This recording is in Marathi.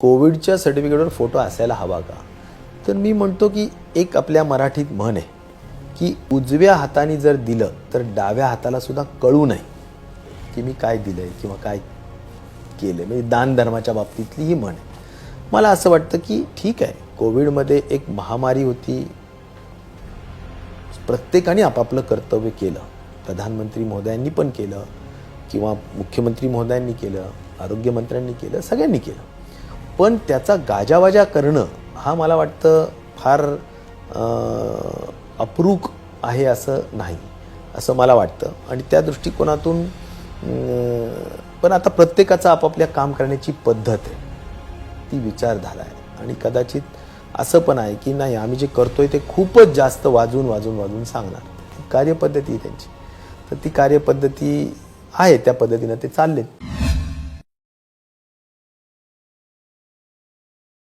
कोविडच्या सर्टिफिकेटवर फोटो असायला हवा का? तर मी म्हणतो की एक आपल्या मराठीत म्हण आहे की उजव्या हाताने जर दिलं तर डाव्या हाताला सुद्धा कळू नये की मी काय दिलं आहे किंवा काय केलं म्हणजे दान धर्माच्या बाबतीतली ही म्हण आहे. मला असं वाटतं की ठीक आहे कोविडमध्ये एक महामारी होती. प्रत्येकाने आपापलं कर्तव्य केलं. प्रधानमंत्री महोदयांनी पण केलं किंवा मुख्यमंत्री महोदयांनी केलं आरोग्यमंत्र्यांनी केलं सगळ्यांनी केलं. पण त्याचा गाजावाजा करणं हा मला वाटतं फार अप्रूक आहे असं नाही असं मला वाटतं. आणि त्या दृष्टिकोनातून पण आता प्रत्येकाचा आपापल्या काम करण्याची पद्धत आहे. ती विचारधारा आहे. आणि कदाचित असं पण आहे की नाही आम्ही जे करतोय ते खूपच जास्त वाजून वाजून वाजून सांगणार. कार्यपद्धती त्यांची. तर ती कार्यपद्धती आहे त्या पद्धतीनं ते चाललेत.